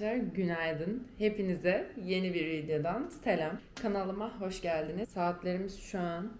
Arkadaşlar günaydın. Hepinize yeni bir videodan selam. Kanalıma hoş geldiniz. Saatlerimiz şu an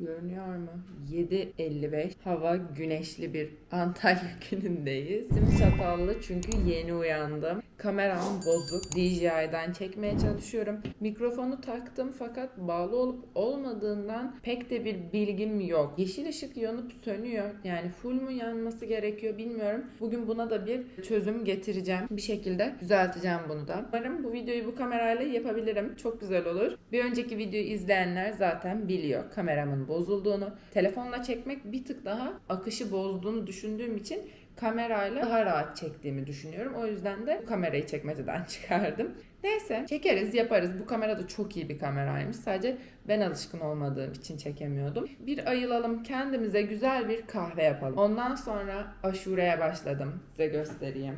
görünüyor mu? 7.55. Hava güneşli bir Antalya günündeyiz. Sim çatallı çünkü yeni uyandım. Kameram bozuk. DJI'den çekmeye çalışıyorum. Mikrofonu taktım fakat bağlı olup olmadığından pek de bir bilgim yok. Yeşil ışık yanıp sönüyor. Yani full mu yanması gerekiyor bilmiyorum. Bugün buna da bir çözüm getireceğim. Bir şekilde düzelteceğim bunu da. Umarım bu videoyu bu kamerayla yapabilirim. Çok güzel olur. Bir önceki videoyu izleyenler zaten biliyor kameramın bozulduğunu. Telefonla çekmek bir tık daha akışı bozduğunu düşündüğüm için kamerayla daha rahat çektiğimi düşünüyorum. O yüzden de bu kamerayı çekmeceden çıkardım. Neyse çekeriz yaparız. Bu kamera da çok iyi bir kameraymış. Sadece ben alışkın olmadığım için çekemiyordum. Bir ayılalım kendimize güzel bir kahve yapalım. Ondan sonra aşureye başladım. Size göstereyim.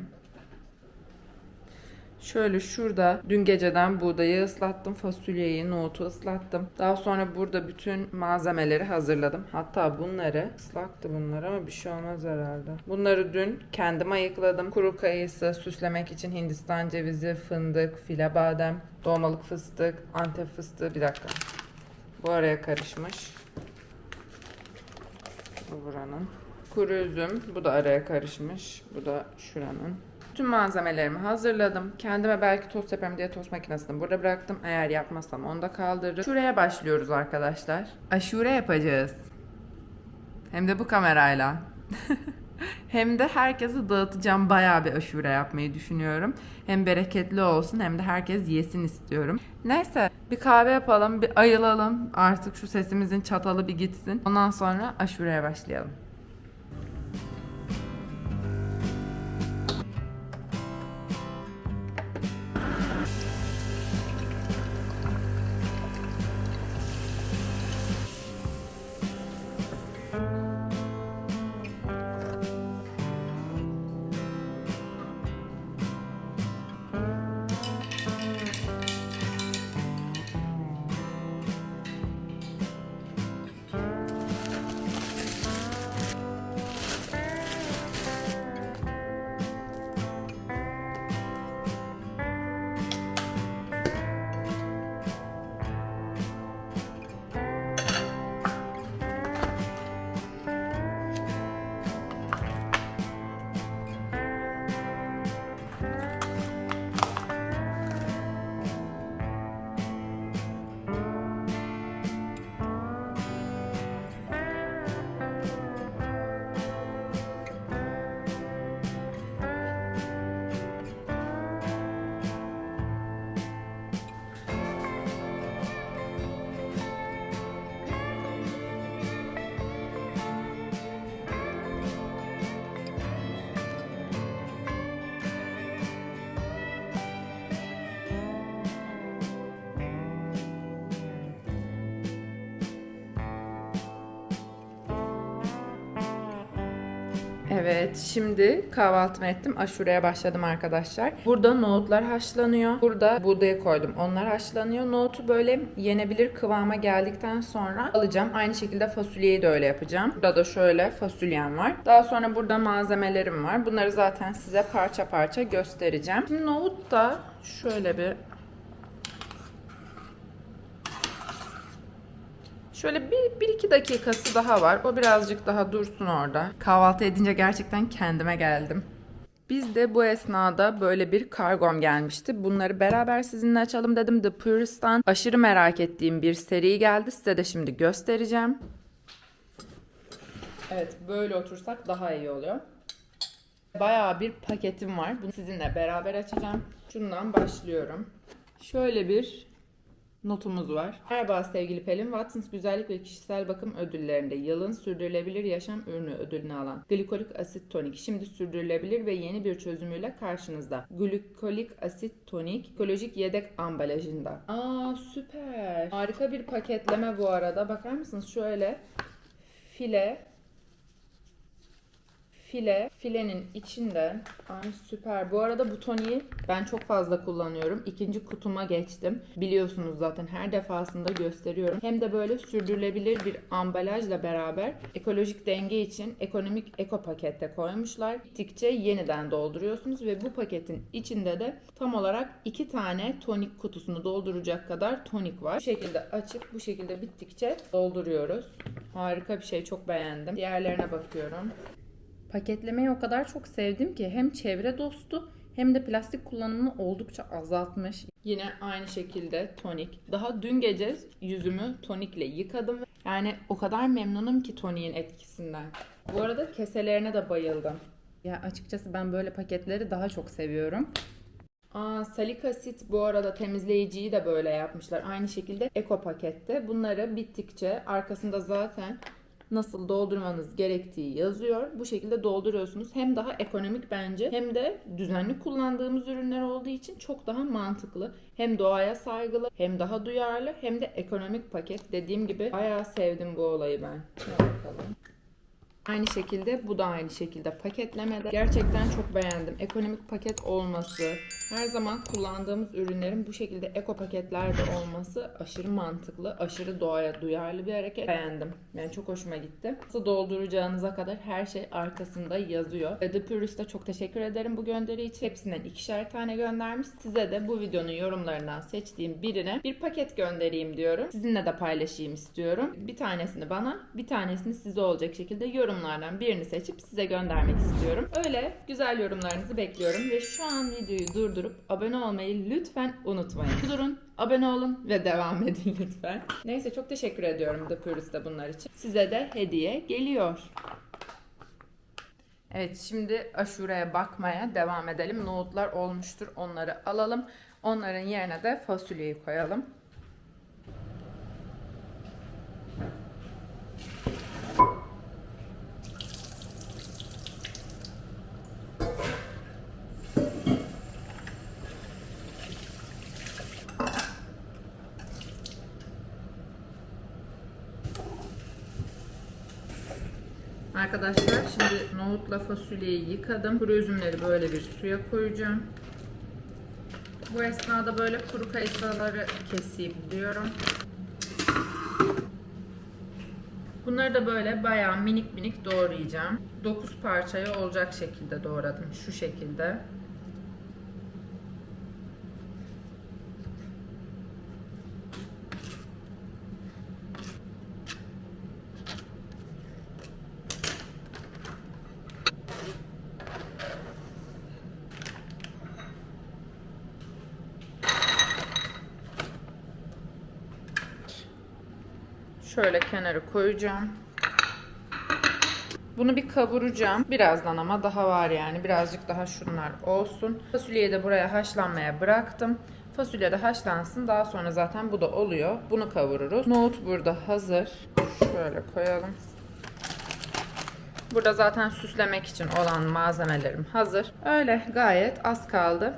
Şöyle şurada dün geceden buğdayı ıslattım, fasulyeyi, nohutu ıslattım. Daha sonra burada bütün malzemeleri hazırladım. Hatta bunları ıslaktı bunlar ama bir şey olmaz herhalde. Bunları dün kendim ayıkladım. Kuru kayısı süslemek için Hindistan cevizi, fındık, file badem, dolmalık fıstık, antep fıstığı. Bir dakika. Bu araya karışmış. Bu buranın. Kuru üzüm. Bu da araya karışmış. Bu da şuranın. Tüm malzemelerimi hazırladım. Kendime belki tost yaparım diye tost makinesini burada bıraktım. Eğer yapmazsam onu da kaldırırım. Şuraya başlıyoruz arkadaşlar. Aşure yapacağız. Hem de bu kamerayla. hem de herkese dağıtacağım bayağı bir aşure yapmayı düşünüyorum. Hem bereketli olsun hem de herkes yesin istiyorum. Neyse bir kahve yapalım, bir ayılalım. Artık şu sesimizin çatalı bir gitsin. Ondan sonra aşureye başlayalım. Evet, şimdi kahvaltımı ettim. Aşureye başladım arkadaşlar. Burada nohutlar haşlanıyor. Burada buğdayı koydum. Onlar haşlanıyor. Nohutu böyle yenebilir kıvama geldikten sonra alacağım. Aynı şekilde fasulyeyi de öyle yapacağım. Burada da şöyle fasulyem var. Daha sonra burada malzemelerim var. Bunları zaten size parça parça göstereceğim. Şimdi nohut da şöyle bir Şöyle bir, bir iki dakikası daha var. O birazcık daha dursun orada. Kahvaltı edince gerçekten kendime geldim. Biz de bu esnada böyle bir kargom gelmişti. Bunları beraber sizinle açalım dedim. The Purist'tan aşırı merak ettiğim bir seri geldi. Size de şimdi göstereceğim. Evet böyle otursak daha iyi oluyor. Bayağı bir paketim var. Bunu sizinle beraber açacağım. Şundan başlıyorum. Şöyle bir notumuz var. Merhaba sevgili Pelin. Watsons Güzellik ve Kişisel Bakım Ödülleri'nde yılın sürdürülebilir yaşam ürünü ödülünü alan glikolik asit tonik şimdi sürdürülebilir ve yeni bir çözümüyle karşınızda. Glikolik asit tonik ekolojik yedek ambalajında. Aa süper. Harika bir paketleme bu arada. Bakar mısınız şöyle file file. Filenin içinde ay süper. Bu arada bu toniği ben çok fazla kullanıyorum. İkinci kutuma geçtim. Biliyorsunuz zaten her defasında gösteriyorum. Hem de böyle sürdürülebilir bir ambalajla beraber ekolojik denge için ekonomik eko pakette koymuşlar. Bittikçe yeniden dolduruyorsunuz ve bu paketin içinde de tam olarak iki tane tonik kutusunu dolduracak kadar tonik var. Bu şekilde açıp bu şekilde bittikçe dolduruyoruz. Harika bir şey çok beğendim. Diğerlerine bakıyorum. Paketlemeyi o kadar çok sevdim ki hem çevre dostu hem de plastik kullanımını oldukça azaltmış. Yine aynı şekilde tonik. Daha dün gece yüzümü tonikle yıkadım. Yani o kadar memnunum ki toniğin etkisinden. Bu arada keselerine de bayıldım. Ya açıkçası ben böyle paketleri daha çok seviyorum. Aa, salik asit bu arada temizleyiciyi de böyle yapmışlar. Aynı şekilde eko pakette. Bunları bittikçe arkasında zaten nasıl doldurmanız gerektiği yazıyor. Bu şekilde dolduruyorsunuz. Hem daha ekonomik bence hem de düzenli kullandığımız ürünler olduğu için çok daha mantıklı. Hem doğaya saygılı hem daha duyarlı hem de ekonomik paket. Dediğim gibi bayağı sevdim bu olayı ben. Bakalım. Aynı şekilde bu da aynı şekilde paketlemede. Gerçekten çok beğendim. Ekonomik paket olması, her zaman kullandığımız ürünlerin bu şekilde eko paketlerde olması aşırı mantıklı, aşırı doğaya duyarlı bir hareket. Beğendim. Yani çok hoşuma gitti. Nasıl dolduracağınıza kadar her şey arkasında yazıyor. The Purist'e çok teşekkür ederim bu gönderi için. Hepsinden ikişer tane göndermiş. Size de bu videonun yorumlarından seçtiğim birine bir paket göndereyim diyorum. Sizinle de paylaşayım istiyorum. Bir tanesini bana, bir tanesini size olacak şekilde yorumlardan birini seçip size göndermek istiyorum. Öyle güzel yorumlarınızı bekliyorum ve şu an videoyu durdurup abone olmayı lütfen unutmayın. Durun, abone olun ve devam edin lütfen. Neyse çok teşekkür ediyorum The Purist'e bunlar için. Size de hediye geliyor. Evet şimdi aşureye bakmaya devam edelim. Nohutlar olmuştur. Onları alalım. Onların yerine de fasulyeyi koyalım. Arkadaşlar şimdi nohutla fasulyeyi yıkadım. Kuru üzümleri böyle bir suya koyacağım. Bu esnada böyle kuru kayısıları keseyim diyorum. Bunları da böyle bayağı minik minik doğrayacağım. 9 parçaya olacak şekilde doğradım. Şu şekilde. Şöyle kenara koyacağım. Bunu bir kavuracağım. Birazdan ama daha var yani. Birazcık daha şunlar olsun. Fasulyeyi de buraya haşlanmaya bıraktım. Fasulye de haşlansın. Daha sonra zaten bu da oluyor. Bunu kavururuz. Nohut burada hazır. Şöyle koyalım. Burada zaten süslemek için olan malzemelerim hazır. Öyle gayet az kaldı.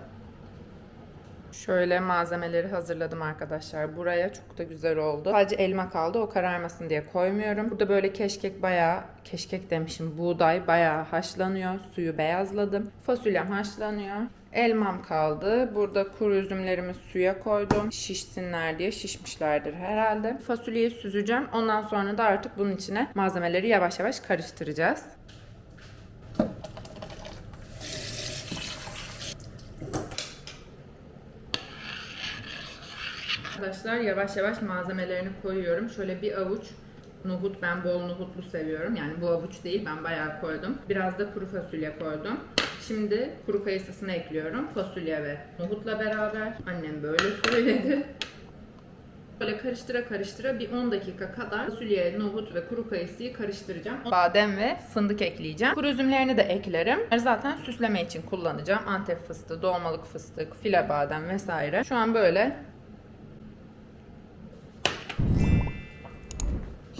Şöyle malzemeleri hazırladım arkadaşlar. Buraya çok da güzel oldu. Sadece elma kaldı. O kararmasın diye koymuyorum. Burada böyle keşkek bayağı, keşkek demişim buğday bayağı haşlanıyor. Suyu beyazladım. Fasulyem haşlanıyor. Elmam kaldı. Burada kuru üzümlerimi suya koydum. Şişsinler diye şişmişlerdir herhalde. Fasulyeyi süzeceğim. Ondan sonra da artık bunun içine malzemeleri yavaş yavaş karıştıracağız. Arkadaşlar yavaş yavaş malzemelerini koyuyorum. Şöyle bir avuç nohut ben bol nohutlu seviyorum. Yani bu avuç değil ben bayağı koydum. Biraz da kuru fasulye koydum. Şimdi kuru kayısısını ekliyorum. Fasulye ve nohutla beraber. Annem böyle söyledi. Böyle karıştıra karıştıra bir 10 dakika kadar fasulye, nohut ve kuru kayısıyı karıştıracağım. Badem ve fındık ekleyeceğim. Kuru üzümlerini de eklerim. Zaten süsleme için kullanacağım. Antep fıstığı, dolmalık fıstık, file badem vesaire. Şu an böyle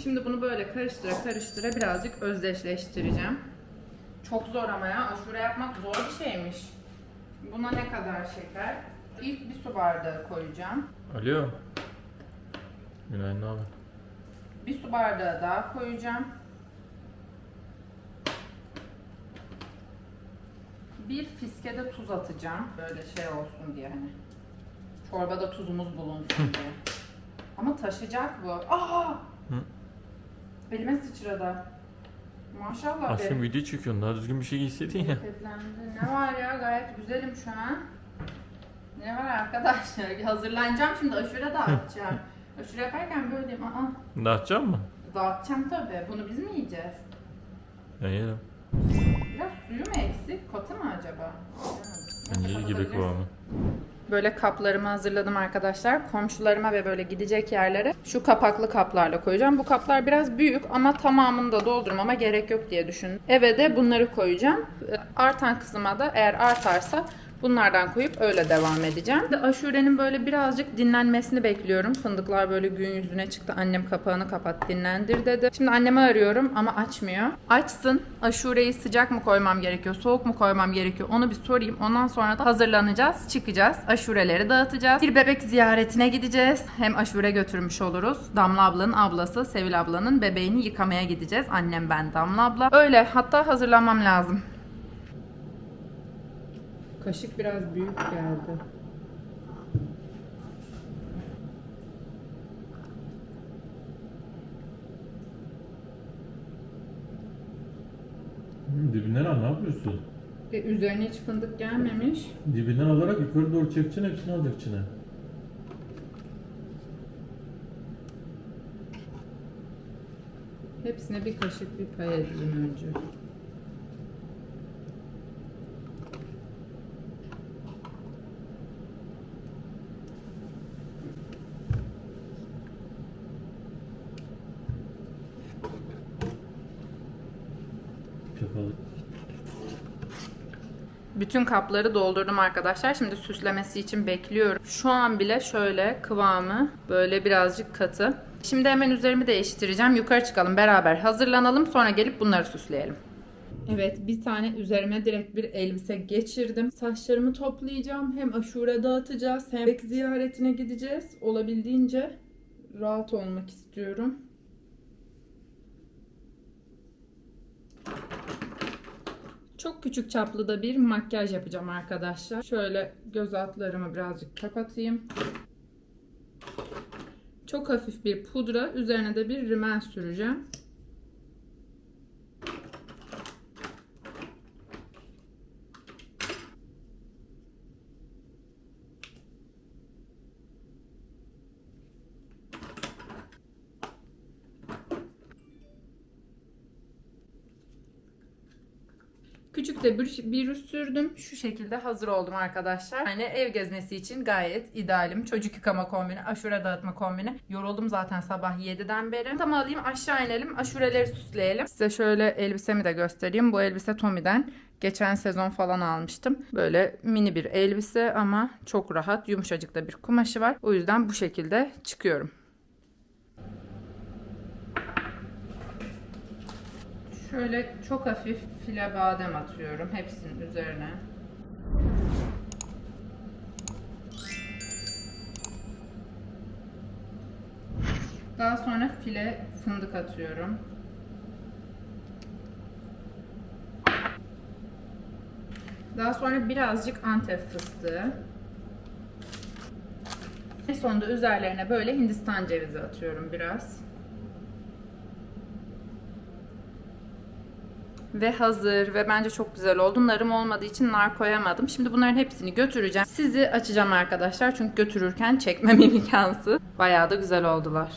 Şimdi bunu böyle karıştıra karıştıra birazcık özdeşleştireceğim. Çok zor ama ya. Aşure yapmak zor bir şeymiş. Buna ne kadar şeker? İlk bir su bardağı koyacağım. Alo. Günaydın abi. Bir su bardağı daha koyacağım. Bir fiskede tuz atacağım. Böyle şey olsun diye hani. Çorbada tuzumuz bulunsun diye. Ama taşacak bu. Aa! Hı. Elime sıçradı. Maşallah be. Aşkım video çekiyorsun daha düzgün bir şey giyseydin ya. Ne var ya gayet güzelim şu an. Ne var arkadaşlar? Hazırlanacağım şimdi aşure dağıtacağım. aşure yaparken böyleyim. Aa, Dağıtacak mı? dağıtacağım tabii. Bunu biz mi yiyeceğiz? Ben yerim. Biraz suyu mu eksik? Katı mı acaba? İyi gibi kıvamı. Böyle kaplarımı hazırladım arkadaşlar. Komşularıma ve böyle gidecek yerlere şu kapaklı kaplarla koyacağım. Bu kaplar biraz büyük ama tamamını da doldurmama gerek yok diye düşündüm. Eve de bunları koyacağım. Artan kısma da eğer artarsa bunlardan koyup öyle devam edeceğim. De Aşurenin böyle birazcık dinlenmesini bekliyorum. Fındıklar böyle gün yüzüne çıktı. Annem kapağını kapat dinlendir dedi. Şimdi annemi arıyorum ama açmıyor. Açsın. Aşureyi sıcak mı koymam gerekiyor, soğuk mu koymam gerekiyor onu bir sorayım. Ondan sonra da hazırlanacağız, çıkacağız. Aşureleri dağıtacağız. Bir bebek ziyaretine gideceğiz. Hem aşure götürmüş oluruz. Damla ablanın ablası, Sevil ablanın bebeğini yıkamaya gideceğiz. Annem ben Damla abla. Öyle hatta hazırlanmam lazım. Kaşık biraz büyük geldi. Dibinden al ne yapıyorsun? E, üzerine hiç fındık gelmemiş. Dibinden alarak yukarı doğru çekeceksin hepsini alacaksın içine. Hepsine bir kaşık bir pay edeyim önce. Bütün kapları doldurdum arkadaşlar. Şimdi süslemesi için bekliyorum. Şu an bile şöyle kıvamı böyle birazcık katı. Şimdi hemen üzerimi değiştireceğim. Yukarı çıkalım beraber hazırlanalım. Sonra gelip bunları süsleyelim. Evet bir tane üzerime direkt bir elbise geçirdim. Saçlarımı toplayacağım. Hem aşure dağıtacağız hem ziyaretine gideceğiz. Olabildiğince rahat olmak istiyorum. Çok küçük çaplı da bir makyaj yapacağım arkadaşlar. Şöyle göz altlarımı birazcık kapatayım. Çok hafif bir pudra, üzerine de bir rimel süreceğim. De bir, bir üst sürdüm. Şu şekilde hazır oldum arkadaşlar. Yani ev gezmesi için gayet idealim. Çocuk yıkama kombini, aşure dağıtma kombini. Yoruldum zaten sabah 7'den beri. Tamam alayım aşağı inelim. Aşureleri süsleyelim. Size şöyle elbisemi de göstereyim. Bu elbise Tommy'den. Geçen sezon falan almıştım. Böyle mini bir elbise ama çok rahat, yumuşacık da bir kumaşı var. O yüzden bu şekilde çıkıyorum. Şöyle çok hafif file badem atıyorum hepsinin üzerine. Daha sonra file fındık atıyorum. Daha sonra birazcık antep fıstığı. En sonunda üzerlerine böyle hindistan cevizi atıyorum biraz. Ve hazır ve bence çok güzel oldu. Narım olmadığı için nar koyamadım. Şimdi bunların hepsini götüreceğim. Sizi açacağım arkadaşlar çünkü götürürken çekmem imkansız. Bayağı da güzel oldular.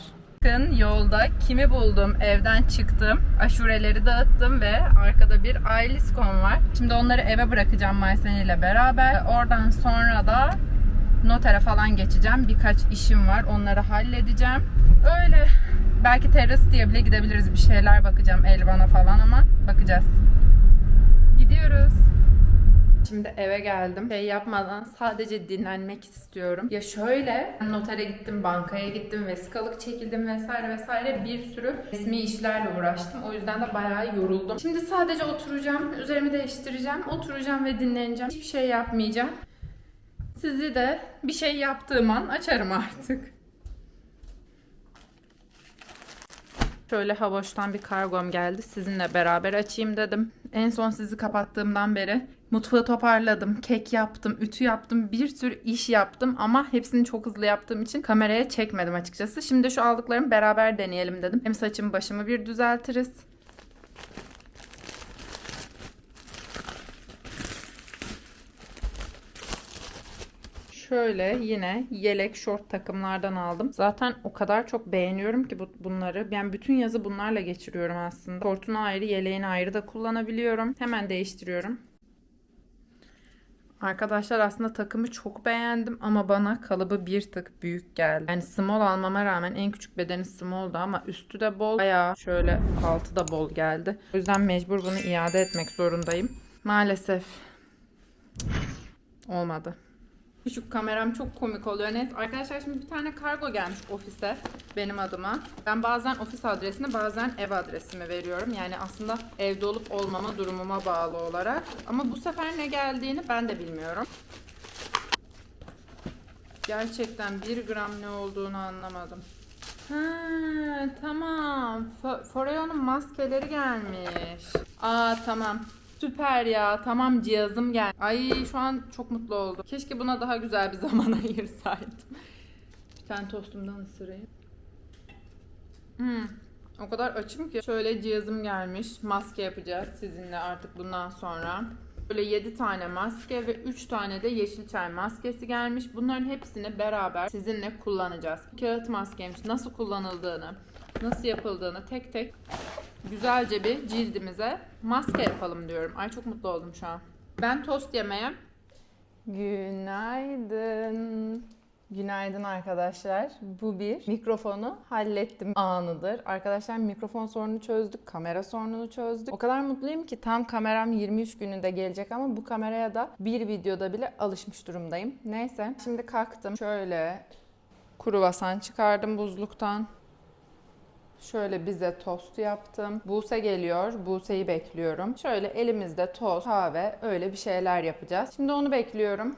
Bakın yolda kimi buldum, evden çıktım, aşureleri dağıttım ve arkada bir Ailiscon var. Şimdi onları eve bırakacağım Mayseni ile beraber. Oradan sonra da notere falan geçeceğim. Birkaç işim var, onları halledeceğim. Öyle belki terras diye bile gidebiliriz bir şeyler bakacağım Elvan'a falan ama bakacağız. Gidiyoruz. Şimdi eve geldim. Şey yapmadan sadece dinlenmek istiyorum. Ya şöyle notere gittim, bankaya gittim, vesikalık çekildim vesaire vesaire bir sürü resmi işlerle uğraştım. O yüzden de bayağı yoruldum. Şimdi sadece oturacağım, üzerimi değiştireceğim, oturacağım ve dinleneceğim. Hiçbir şey yapmayacağım. Sizi de bir şey yaptığım an açarım artık. Şöyle Havoş'tan bir kargom geldi. Sizinle beraber açayım dedim. En son sizi kapattığımdan beri mutfağı toparladım. Kek yaptım, ütü yaptım, bir sürü iş yaptım ama hepsini çok hızlı yaptığım için kameraya çekmedim açıkçası. Şimdi şu aldıklarımı beraber deneyelim dedim. Hem saçımı başımı bir düzeltiriz. Şöyle yine yelek şort takımlardan aldım. Zaten o kadar çok beğeniyorum ki bu, bunları. Yani bütün yazı bunlarla geçiriyorum aslında. Şortunu ayrı, yeleğini ayrı da kullanabiliyorum. Hemen değiştiriyorum. Arkadaşlar aslında takımı çok beğendim ama bana kalıbı bir tık büyük geldi. Yani small almama rağmen en küçük bedeni small'du ama üstü de bol. Ayağı şöyle altı da bol geldi. O yüzden mecbur bunu iade etmek zorundayım. Maalesef olmadı. Küçük kameram çok komik oluyor. Neyse arkadaşlar şimdi bir tane kargo gelmiş ofise benim adıma. Ben bazen ofis adresini bazen ev adresimi veriyorum. Yani aslında evde olup olmama durumuma bağlı olarak. Ama bu sefer ne geldiğini ben de bilmiyorum. Gerçekten bir gram ne olduğunu anlamadım. Ha tamam. Fo- Foreo'nun maskeleri gelmiş. Aa tamam. Süper ya. Tamam cihazım gel. Ay şu an çok mutlu oldum. Keşke buna daha güzel bir zaman ayırsaydım. Bir tane tostumdan ısırayım. Hmm. O kadar açım ki. Şöyle cihazım gelmiş. Maske yapacağız sizinle artık bundan sonra. Böyle 7 tane maske ve 3 tane de yeşil çay maskesi gelmiş. Bunların hepsini beraber sizinle kullanacağız. Kağıt maskeymiş. Nasıl kullanıldığını, nasıl yapıldığını tek tek güzelce bir cildimize maske yapalım diyorum. Ay çok mutlu oldum şu an. Ben tost yemeye Günaydın. Günaydın arkadaşlar. Bu bir mikrofonu hallettim anıdır. Arkadaşlar mikrofon sorununu çözdük, kamera sorununu çözdük. O kadar mutluyum ki tam kameram 23 gününde gelecek ama bu kameraya da bir videoda bile alışmış durumdayım. Neyse şimdi kalktım. Şöyle kruvasan çıkardım buzluktan. Şöyle bize tost yaptım. Buse geliyor. Buse'yi bekliyorum. Şöyle elimizde tost, kahve öyle bir şeyler yapacağız. Şimdi onu bekliyorum.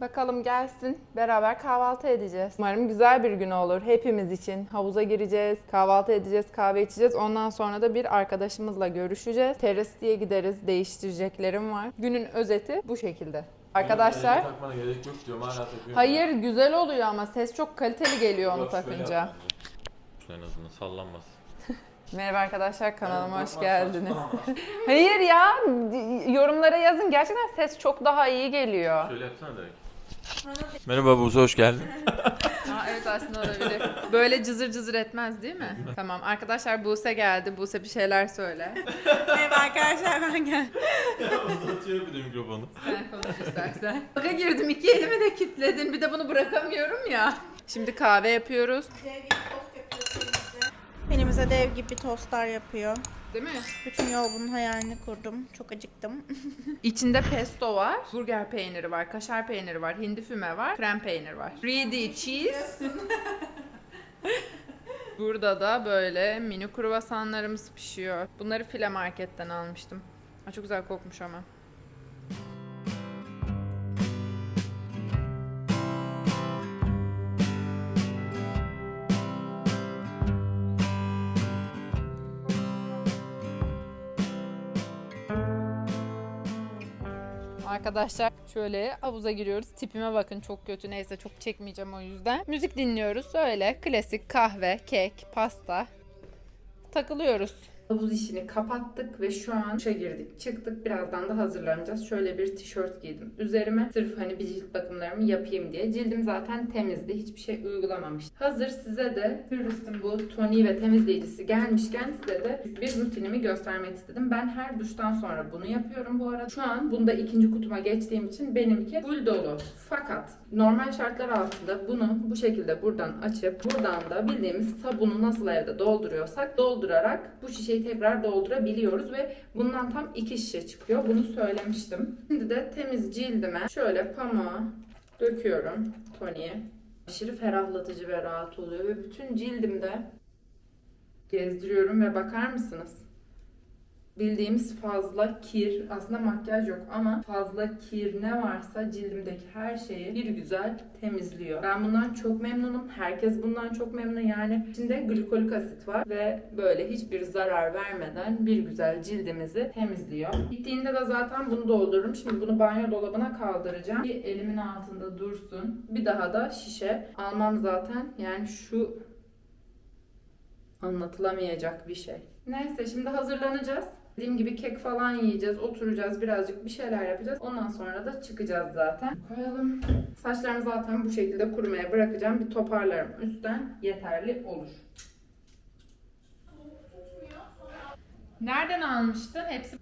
Bakalım gelsin. Beraber kahvaltı edeceğiz. Umarım güzel bir gün olur hepimiz için. Havuza gireceğiz, kahvaltı edeceğiz, kahve içeceğiz. Ondan sonra da bir arkadaşımızla görüşeceğiz. Terasiye gideriz. Değiştireceklerim var. Günün özeti bu şekilde. Arkadaşlar takmana gerek yok diyorum hala takıyorum. Hayır güzel oluyor ama ses çok kaliteli geliyor onu takınca. Bence. En azından sallanmaz. Merhaba arkadaşlar kanalıma hoş geldiniz. Hayır ya yorumlara yazın gerçekten ses çok daha iyi geliyor. Şöyle yapsana direkt. Merhaba Buse hoş geldin. Aa, evet aslında olabilir. Böyle cızır cızır etmez değil mi? tamam arkadaşlar Buse geldi. Buse bir şeyler söyle. Merhaba arkadaşlar ben geldim. Uzatıyor bir de mikrofonu. Sen konuş istersen. Baka girdim iki elimi de kilitledin. Bir de bunu bırakamıyorum ya. Şimdi kahve yapıyoruz. Dev gibi tost yapıyor elimizde. Elimize dev gibi tostlar yapıyor. Değil mi? Bütün yol bunun hayalini kurdum. Çok acıktım. İçinde pesto var, burger peyniri var, kaşar peyniri var, hindi füme var, krem peynir var. 3D cheese. Burada da böyle mini kruvasanlarımız pişiyor. Bunları file marketten almıştım. Aa, çok güzel kokmuş ama. Arkadaşlar şöyle havuza giriyoruz. Tipime bakın çok kötü. Neyse çok çekmeyeceğim o yüzden. Müzik dinliyoruz. Öyle klasik kahve, kek, pasta. Takılıyoruz. Havuz işini kapattık ve şu an duşa girdik. Çıktık birazdan da hazırlanacağız. Şöyle bir tişört giydim. Üzerime sırf hani bir cilt bakımlarımı yapayım diye. Cildim zaten temizdi. Hiçbir şey uygulamamıştım. Hazır size de Hürris'in bu toniği ve temizleyicisi gelmişken size de bir rutinimi göstermek istedim. Ben her duştan sonra bunu yapıyorum bu arada. Şu an bunda ikinci kutuma geçtiğim için benimki full dolu. Fakat normal şartlar altında bunu bu şekilde buradan açıp buradan da bildiğimiz sabunu nasıl evde dolduruyorsak doldurarak bu şişeyi tekrar doldurabiliyoruz ve bundan tam iki şişe çıkıyor. Bunu söylemiştim. Şimdi de temiz cildime şöyle pamuğu döküyorum toniği. Aşırı ferahlatıcı ve rahat oluyor ve bütün cildimde gezdiriyorum ve bakar mısınız? Bildiğimiz fazla kir, aslında makyaj yok ama fazla kir ne varsa cildimdeki her şeyi bir güzel temizliyor. Ben bundan çok memnunum. Herkes bundan çok memnun. Yani içinde glikolik asit var ve böyle hiçbir zarar vermeden bir güzel cildimizi temizliyor. Bittiğinde de zaten bunu doldururum. Şimdi bunu banyo dolabına kaldıracağım ki elimin altında dursun. Bir daha da şişe almam zaten. Yani şu anlatılamayacak bir şey. Neyse şimdi hazırlanacağız. Dediğim gibi kek falan yiyeceğiz, oturacağız, birazcık bir şeyler yapacağız. Ondan sonra da çıkacağız zaten. Koyalım. Saçlarımı zaten bu şekilde kurumaya bırakacağım. Bir toparlarım üstten yeterli olur. Nereden almıştın? Hepsi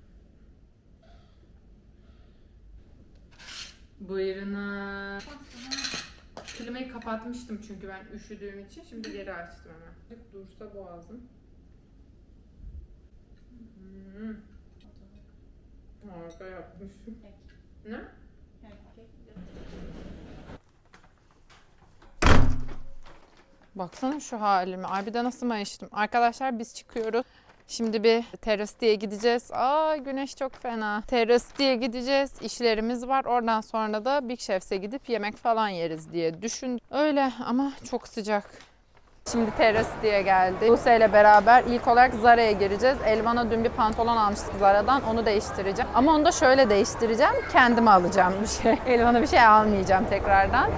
Buyurun. Klimayı kapatmıştım çünkü ben üşüdüğüm için. Şimdi geri açtım hemen. Dursa boğazım. Hmm. Harika yapmışım. Ne? Baksana şu halime. Ay bir de nasıl mayıştım. Arkadaşlar biz çıkıyoruz. Şimdi bir teras diye gideceğiz. Aa güneş çok fena. Teras diye gideceğiz. İşlerimiz var. Oradan sonra da Big Chef'e gidip yemek falan yeriz diye düşün. Öyle ama çok sıcak. Şimdi teras diye geldi. Buse ile beraber ilk olarak Zara'ya gireceğiz. Elvan'a dün bir pantolon almıştık Zara'dan. Onu değiştireceğim. Ama onu da şöyle değiştireceğim. Kendime alacağım bir şey. Elvan'a bir şey almayacağım tekrardan.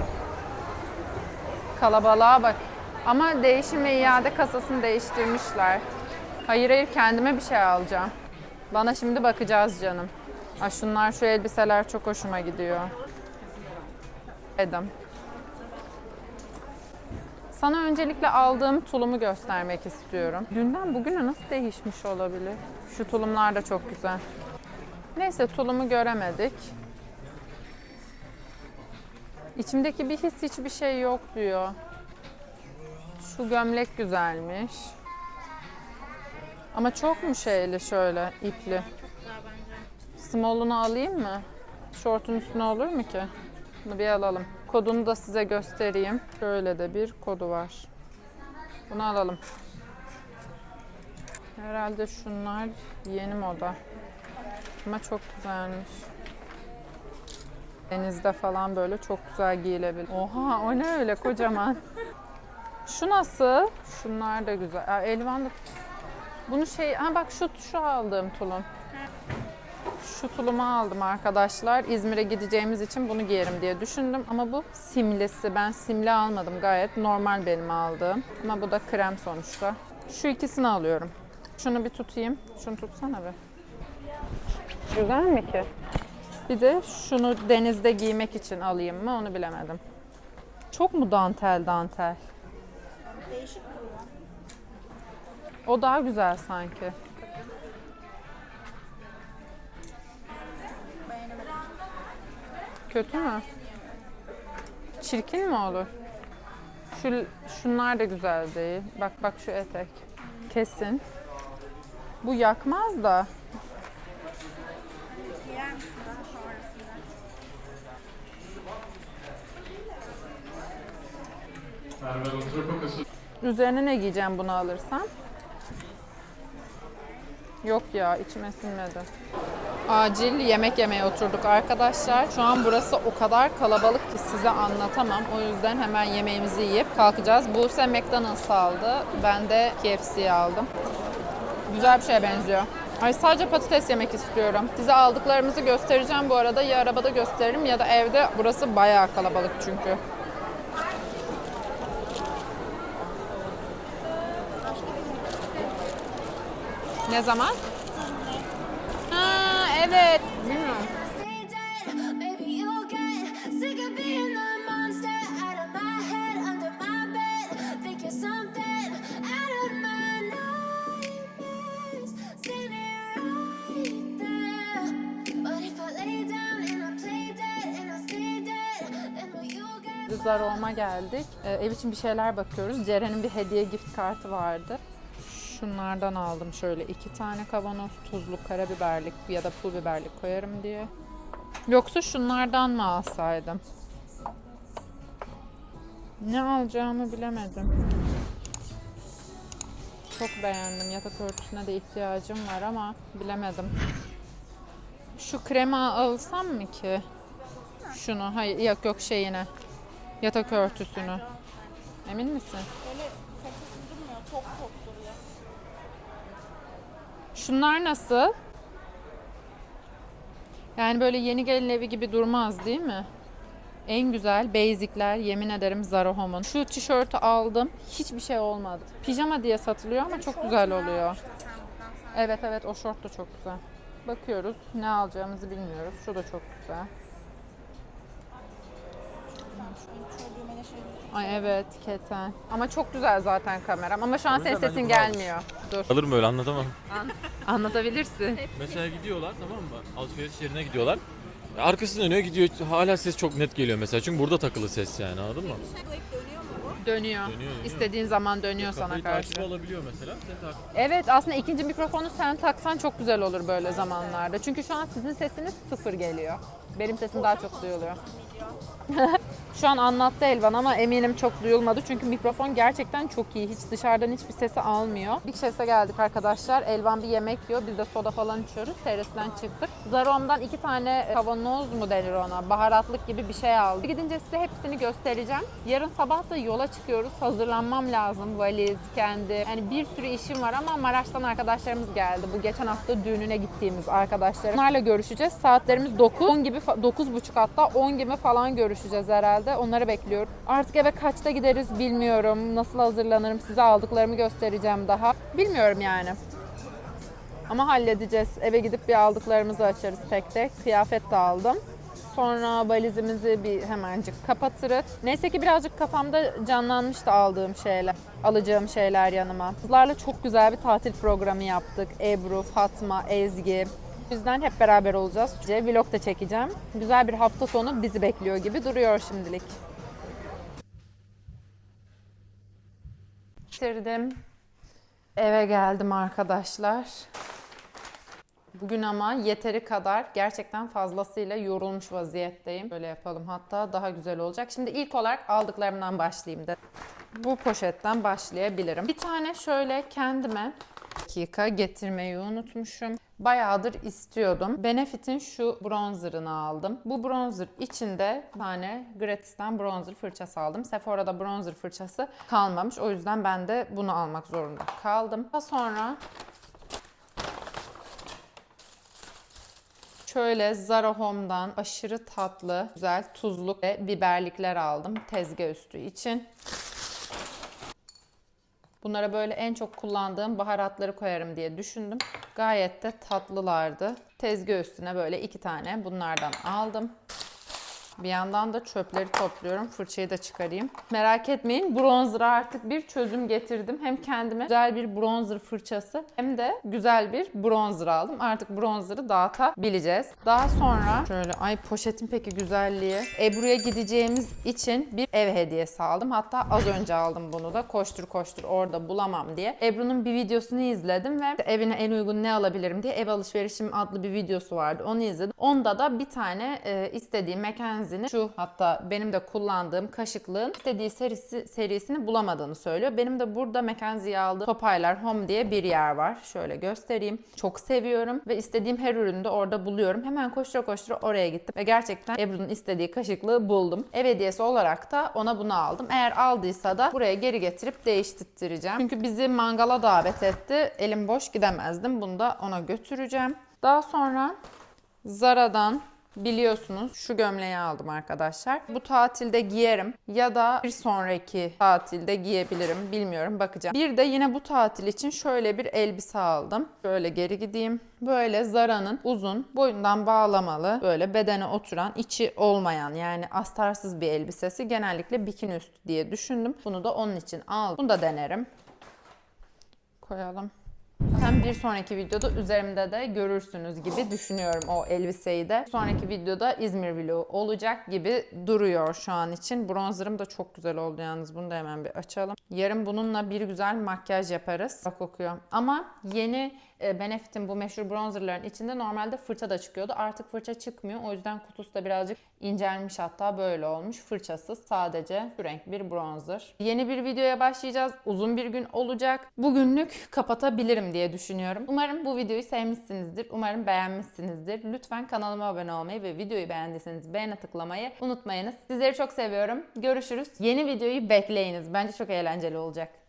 Kalabalığa bak. Ama değişim ve iade kasasını değiştirmişler. Hayır hayır kendime bir şey alacağım. Bana şimdi bakacağız canım. Ay şunlar şu elbiseler çok hoşuma gidiyor. Edem. Sana öncelikle aldığım tulumu göstermek istiyorum. Dünden bugüne nasıl değişmiş olabilir? Şu tulumlar da çok güzel. Neyse tulumu göremedik. İçimdeki bir his hiçbir şey yok diyor. Şu gömlek güzelmiş. Ama çok mu şeyli şöyle ipli? Small'unu alayım mı? Şortun üstüne olur mu ki? Bunu bir alalım. Kodunu da size göstereyim. Şöyle de bir kodu var. Bunu alalım. Herhalde şunlar yeni moda. Ama çok güzelmiş. Denizde falan böyle çok güzel giyilebilir. Oha o ne öyle kocaman. Şu nasıl? Şunlar da güzel. Aa, eldiven de... Bunu şey... Ha bak şu, şu aldığım tulum. Şu tulumu aldım arkadaşlar. İzmir'e gideceğimiz için bunu giyerim diye düşündüm. Ama bu simlisi. Ben simli almadım. Gayet normal benim aldığım. Ama bu da krem sonuçta. Şu ikisini alıyorum. Şunu bir tutayım. Şunu tutsana bir. Güzel mi ki? Bir de şunu denizde giymek için alayım mı onu bilemedim. Çok mu dantel dantel? Değişik duruyor. O daha güzel sanki. Kötü mü? Çirkin mi olur? Şu, şunlar da güzel değil. Bak bak şu etek. Kesin. Bu yakmaz da. Üzerine ne giyeceğim bunu alırsam? Yok ya içime sinmedi. Acil yemek yemeye oturduk arkadaşlar. Şu an burası o kadar kalabalık ki size anlatamam. O yüzden hemen yemeğimizi yiyip kalkacağız. Buse McDonald's aldı. Ben de KFC aldım. Güzel bir şeye benziyor. Ay sadece patates yemek istiyorum. Size aldıklarımızı göstereceğim bu arada. Ya arabada gösteririm ya da evde. Burası bayağı kalabalık çünkü. Ne zaman? Evet. Get Zaroma geldik. Ee, ev için bir şeyler bakıyoruz. Ceren'in bir hediye gift kartı vardı. Şunlardan aldım şöyle iki tane kavanoz tuzlu karabiberlik ya da pul biberlik koyarım diye. Yoksa şunlardan mı alsaydım? Ne alacağımı bilemedim. çok beğendim. Yatak örtüsüne de ihtiyacım var ama bilemedim. Şu krema alsam mı ki? Şunu. Hayır yok yok şeyine. Yatak örtüsünü. Emin misin? Şunlar nasıl? Yani böyle yeni gelin evi gibi durmaz değil mi? En güzel basicler yemin ederim Zara Home'un. Şu tişörtü aldım. Hiçbir şey olmadı. Pijama diye satılıyor ama çok güzel oluyor. Evet evet o şort da çok güzel. Bakıyoruz ne alacağımızı bilmiyoruz. Şu da çok güzel. Şey Ay evet keten. Ama çok güzel zaten kameram. Ama şu an senin sesin gelmiyor. Dur. Alır mı öyle anlatamam. Anlatabilirsin. Mesela gidiyorlar tamam mı? Alışveriş yerine gidiyorlar. Arkasına dönüyor gidiyor hala ses çok net geliyor mesela çünkü burada takılı ses yani anladın mı? Dönüyor mu bu? Dönüyor. Dönüyor, dönüyor. İstediğin zaman dönüyor sana Kafayı karşı. takibi alabiliyor mesela. Sen takip Evet aslında ikinci mikrofonu sen taksan çok güzel olur böyle zamanlarda. Çünkü şu an sizin sesiniz sıfır geliyor. Benim sesim daha çok duyuluyor. Şu an anlattı Elvan ama eminim çok duyulmadı. Çünkü mikrofon gerçekten çok iyi. Hiç dışarıdan hiçbir sesi almıyor. Big Chef'e geldik arkadaşlar. Elvan bir yemek yiyor. Biz de soda falan içiyoruz. Terastan çıktık. Zarom'dan iki tane kavanoz mu denir ona? Baharatlık gibi bir şey aldık. Gidince size hepsini göstereceğim. Yarın sabah da yola çıkıyoruz. Hazırlanmam lazım. Valiz, kendi. Yani bir sürü işim var ama Maraş'tan arkadaşlarımız geldi. Bu geçen hafta düğününe gittiğimiz arkadaşlar. Onlarla görüşeceğiz. Saatlerimiz 9. 10 gibi, fa- 9.30 hatta 10 gibi falan görüşeceğiz herhalde. Onları bekliyorum. Artık eve kaçta gideriz bilmiyorum. Nasıl hazırlanırım size aldıklarımı göstereceğim daha. Bilmiyorum yani. Ama halledeceğiz. Eve gidip bir aldıklarımızı açarız tek tek. Kıyafet de aldım. Sonra valizimizi bir hemencik kapatırız. Neyse ki birazcık kafamda canlanmıştı aldığım şeyler, alacağım şeyler yanıma. Kızlarla çok güzel bir tatil programı yaptık. Ebru, Fatma, Ezgi. Yüzden hep beraber olacağız. Vlog da çekeceğim. Güzel bir hafta sonu bizi bekliyor gibi duruyor şimdilik. Bitirdim. Eve geldim arkadaşlar. Bugün ama yeteri kadar gerçekten fazlasıyla yorulmuş vaziyetteyim. Böyle yapalım hatta daha güzel olacak. Şimdi ilk olarak aldıklarımdan başlayayım da. Bu poşetten başlayabilirim. Bir tane şöyle kendime dakika getirmeyi unutmuşum. Bayağıdır istiyordum. Benefit'in şu bronzerını aldım. Bu bronzer içinde bir tane gratis'ten bronzer fırçası aldım. Sephora'da bronzer fırçası kalmamış. O yüzden ben de bunu almak zorunda kaldım. Daha sonra Şöyle Zara Home'dan aşırı tatlı, güzel tuzluk ve biberlikler aldım tezgah üstü için. Bunlara böyle en çok kullandığım baharatları koyarım diye düşündüm. Gayet de tatlılardı. Tezgah üstüne böyle iki tane bunlardan aldım. Bir yandan da çöpleri topluyorum. Fırçayı da çıkarayım. Merak etmeyin bronzer'a artık bir çözüm getirdim. Hem kendime güzel bir bronzer fırçası hem de güzel bir bronzer aldım. Artık bronzer'ı dağıtabileceğiz. Daha sonra şöyle ay poşetin peki güzelliği. Ebru'ya gideceğimiz için bir ev hediyesi aldım. Hatta az önce aldım bunu da. Koştur koştur orada bulamam diye. Ebru'nun bir videosunu izledim ve evine en uygun ne alabilirim diye ev alışverişim adlı bir videosu vardı. Onu izledim. Onda da bir tane e, istediğim Mackenzie'nin şu hatta benim de kullandığım kaşıklığın istediği serisi, serisini bulamadığını söylüyor. Benim de burada Mackenzie'ye aldığım Topaylar Home diye bir yer var. Şöyle göstereyim. Çok seviyorum ve istediğim her ürünü de orada buluyorum. Hemen koştura koştura oraya gittim ve gerçekten Ebru'nun istediği kaşıklığı buldum. Ev hediyesi olarak da ona bunu aldım. Eğer aldıysa da buraya geri getirip değiştireceğim. Çünkü bizi mangala davet etti. Elim boş gidemezdim. Bunu da ona götüreceğim. Daha sonra Zara'dan biliyorsunuz şu gömleği aldım arkadaşlar. Bu tatilde giyerim ya da bir sonraki tatilde giyebilirim bilmiyorum bakacağım. Bir de yine bu tatil için şöyle bir elbise aldım. Şöyle geri gideyim. Böyle Zara'nın uzun boyundan bağlamalı böyle bedene oturan içi olmayan yani astarsız bir elbisesi. Genellikle bikini üstü diye düşündüm. Bunu da onun için aldım. Bunu da denerim. Koyalım. Hem bir sonraki videoda üzerimde de görürsünüz gibi düşünüyorum o elbiseyi de. Sonraki videoda İzmir vlogu olacak gibi duruyor şu an için. Bronzerım da çok güzel oldu yalnız. Bunu da hemen bir açalım. Yarın bununla bir güzel makyaj yaparız. Bak kokuyor. Ama yeni Benefit'in bu meşhur bronzerların içinde normalde fırça da çıkıyordu. Artık fırça çıkmıyor. O yüzden kutusu da birazcık incelmiş hatta böyle olmuş. Fırçasız sadece renk bir bronzer. Yeni bir videoya başlayacağız. Uzun bir gün olacak. Bugünlük kapatabilirim diye düşünüyorum. Umarım bu videoyu sevmişsinizdir. Umarım beğenmişsinizdir. Lütfen kanalıma abone olmayı ve videoyu beğendiyseniz beğene tıklamayı unutmayınız. Sizleri çok seviyorum. Görüşürüz. Yeni videoyu bekleyiniz. Bence çok eğlenceli olacak.